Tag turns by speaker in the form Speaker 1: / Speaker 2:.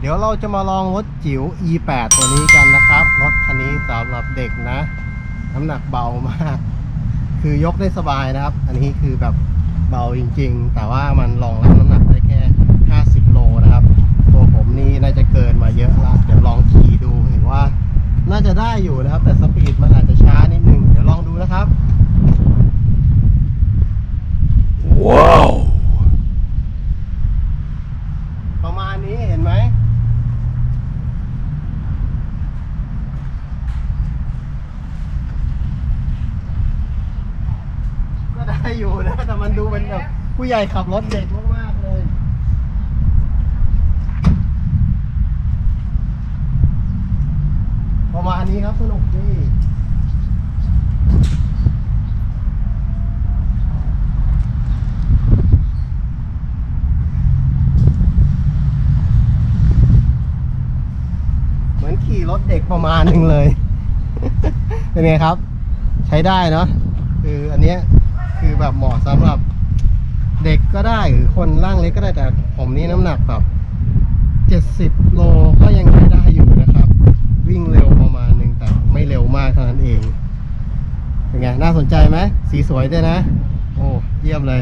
Speaker 1: เดี๋ยวเราจะมาลองรถจิ๋ว e8 ตัวนี้กันนะครับ รถคันนี้สำหรับเด็กนะ น้ำหนักเบามาก คือยกได้สบายนะครับ อันนี้คือแบบเบาจริง ๆ แต่ว่ามันรองรับน้ำหนักได้แค่ 50 โลนะครับ ตัวผมนี่น่าจะเกินมาเยอะละเดี๋ยวลองขี่ดูเห็นว่า น่าจะได้อยู่นะครับ แต่สปีดมันอาจจะช้านิดนึง เดี๋ยวลองดูนะครับ
Speaker 2: ว้าว
Speaker 1: ประมาณนี้เห็นไหม ก็ ได้อยู่นะ แต่มันดูเป็นแบบผู้ใหญ่ขับรถเด็กมากๆเลย ประมาณนี้ครับสนุกดีเหมือนขี่รถเด็กประมาณหนึ่งเลย เป็นไงครับ ใช้ได้เนาะคืออันเนี้ย แบบเหมาะสำหรับเด็กก็ได้หรือคนร่างเล็กก็ได้แต่ผมนี่น้ำหนักแบบเจ็ดสิบโลก็ยังใช้ได้อยู่นะครับ วิ่งเร็วประมาณหนึ่งแต่ไม่เร็วมากเท่านั้นเองเป็นไงน่าสนใจไหมสีสวยด้วยนะ โอ้เยี่ยมเลย